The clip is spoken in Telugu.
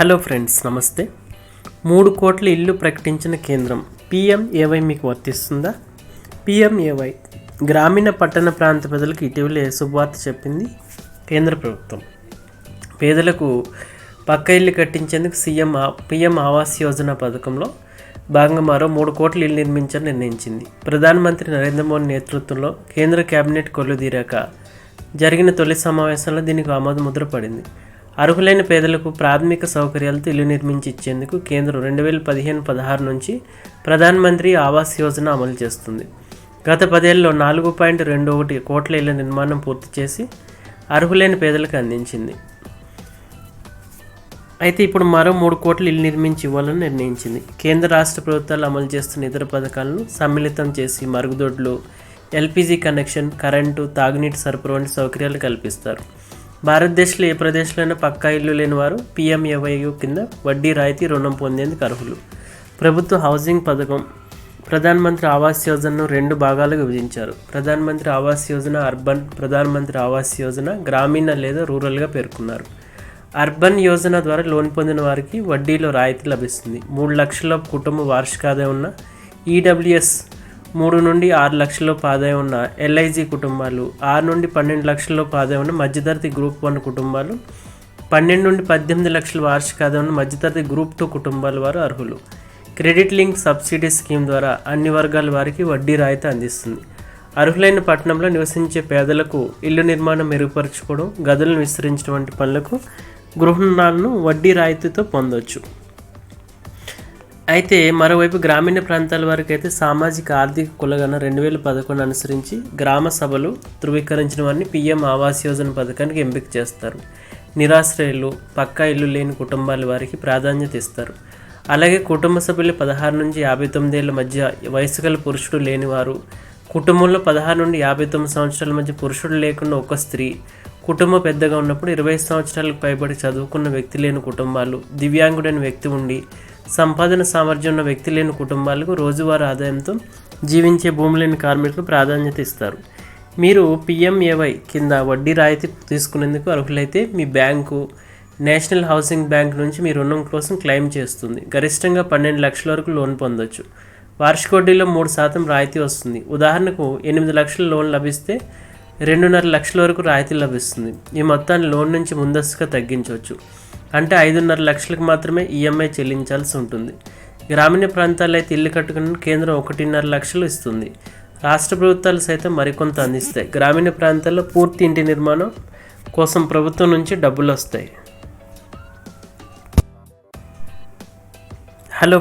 హలో ఫ్రెండ్స్ నమస్తే. మూడు కోట్ల ఇల్లు ప్రకటించిన కేంద్రం పిఎంఏవై మీకు వర్తిస్తుందా? పిఎంఏవై గ్రామీణ పట్టణ ప్రాంత ప్రజలకు ఇటీవలే శుభవార్త చెప్పింది కేంద్ర ప్రభుత్వం. పేదలకు పక్క ఇల్లు కట్టించేందుకు సీఎం పిఎం ఆవాస్ యోజన పథకంలో భాగంగా మరో మూడు కోట్ల ఇల్లు నిర్మించాలని నిర్ణయించింది. ప్రధానమంత్రి నరేంద్ర మోదీ నేతృత్వంలో కేంద్ర కేబినెట్ కొలుదీరాక జరిగిన తొలి సమావేశంలో దీనికి ఆమోద ముద్ర పడింది అర్హులైన పేదలకు ప్రాథమిక సౌకర్యాలతో ఇల్లు నిర్మించి ఇచ్చేందుకు కేంద్రం రెండు వేల పదిహేను పదహారు నుంచి ప్రధానమంత్రి ఆవాస్ యోజన అమలు చేస్తుంది. గత పదేళ్ళలో నాలుగు పాయింట్ రెండు ఒకటి కోట్ల ఇళ్ళ నిర్మాణం పూర్తి చేసి అర్హులైన పేదలకు అందించింది. అయితే ఇప్పుడు మరో మూడు కోట్ల ఇల్లు నిర్మించి ఇవ్వాలని నిర్ణయించింది. కేంద్ర రాష్ట్ర ప్రభుత్వాలు అమలు చేస్తున్న ఇతర పథకాలను సమ్మిళితం చేసి మరుగుదొడ్లు ఎల్పిజి కనెక్షన్ కరెంటు తాగునీటి సరఫరా వంటి సౌకర్యాలు కల్పిస్తారు. భారతదేశంలో ఏ ప్రదేశంలోనైనా పక్కా ఇల్లు లేని వారు పిఎంఏవైయు కింద వడ్డీ రాయితీ రుణం పొందేందుకు అర్హులు. ప్రభుత్వ హౌసింగ్ పథకం. ప్రధానమంత్రి ఆవాస్ యోజనను రెండు భాగాలుగా విభజించారు. ప్రధానమంత్రి ఆవాస్ యోజన అర్బన్ ప్రధానమంత్రి ఆవాస్ యోజన గ్రామీణ లేదా రూరల్గా పేర్కొన్నారు. అర్బన్ యోజన ద్వారా లోన్ పొందిన వారికి వడ్డీలో రాయితీ లభిస్తుంది. మూడు లక్షల కుటుంబ వార్షిక ఆదాయం ఉన్న ఈడబ్ల్యూఎస్ మూడు నుండి ఆరు లక్షల ఆదాయం ఉన్న ఎల్ఐజి కుటుంబాలు ఆరు నుండి పన్నెండు లక్షల ఆదాయం ఉన్న మధ్యతరగతి గ్రూప్ వన్ కుటుంబాలు పన్నెండు నుండి పద్దెనిమిది లక్షల వార్షిక ఆదాయం ఉన్న మధ్యతరగతి గ్రూప్ టూ కుటుంబాల వారు అర్హులు. క్రెడిట్ లింక్ సబ్సిడీ స్కీమ్ ద్వారా అన్ని వర్గాల వారికి వడ్డీ రాయితీ అందిస్తుంది. అర్హులైన పట్టణంలో నివసించే పేదలకు ఇల్లు నిర్మాణం మెరుగుపరచుకోవడం గదులను విస్తరించడం వంటి పనులకు గృహ రుణాలను వడ్డీ రాయితీతో పొందవచ్చు అయితే మరోవైపు గ్రామీణ ప్రాంతాల వరకు అయితే సామాజిక ఆర్థిక కులగన రెండు వేల పదకొండు అనుసరించి గ్రామ సభలు ధృవీకరించిన వారిని పీఎం ఆవాస్ యోజన పథకానికి ఎంపిక చేస్తారు. నిరాశ్రయులు పక్కా ఇల్లు లేని కుటుంబాల వారికి ప్రాధాన్యత ఇస్తారు. అలాగే కుటుంబ సభ్యులు పదహారు నుంచి యాభై తొమ్మిదేళ్ళ మధ్య వయసు గల పురుషుడు లేనివారు కుటుంబంలో పదహారు నుండి యాభై తొమ్మిది సంవత్సరాల మధ్య పురుషుడు లేకుండా ఒక స్త్రీ కుటుంబం పెద్దగా ఉన్నప్పుడు ఇరవై సంవత్సరాలకు పైబడి చదువుకున్న వ్యక్తి లేని కుటుంబాలు దివ్యాంగుడైన వ్యక్తి ఉండి సంపాదన సామర్థ్యం ఉన్న వ్యక్తి లేని కుటుంబాలకు రోజువారీ ఆదాయంతో జీవించే భూమి లేని కార్మికులకు ప్రాధాన్యత ఇస్తారు. మీరు పిఎంఏవై కింద వడ్డీ రాయితీ తీసుకునేందుకు అర్హులైతే మీ బ్యాంకు నేషనల్ హౌసింగ్ బ్యాంక్ నుంచి మీ రుణం కోసం క్లెయిమ్ చేస్తుంది. గరిష్టంగా పన్నెండు లక్షల వరకు లోన్ పొందొచ్చు. వార్షిక వడ్డీలో మూడు శాతం రాయితీ వస్తుంది. ఉదాహరణకు ఎనిమిది లక్షల లోన్ లభిస్తే రెండున్నర లక్షల వరకు రాయితీ లభిస్తుంది. ఈ మొత్తాన్ని లోన్ నుంచి ముందస్తుగా తగ్గించవచ్చు. అంటే ఐదున్నర లక్షలకు మాత్రమే ఈఎంఐ చెల్లించాల్సి ఉంటుంది. గ్రామీణ ప్రాంతాల్లో అయితే ఇల్లు కట్టుకుని కేంద్రం ఒకటిన్నర లక్షలు ఇస్తుంది. రాష్ట్ర ప్రభుత్వాలు సైతం మరికొంత అందిస్తాయి. గ్రామీణ ప్రాంతాల్లో పూర్తి ఇంటి నిర్మాణం కోసం ప్రభుత్వం నుంచి డబ్బులు వస్తాయి. హలో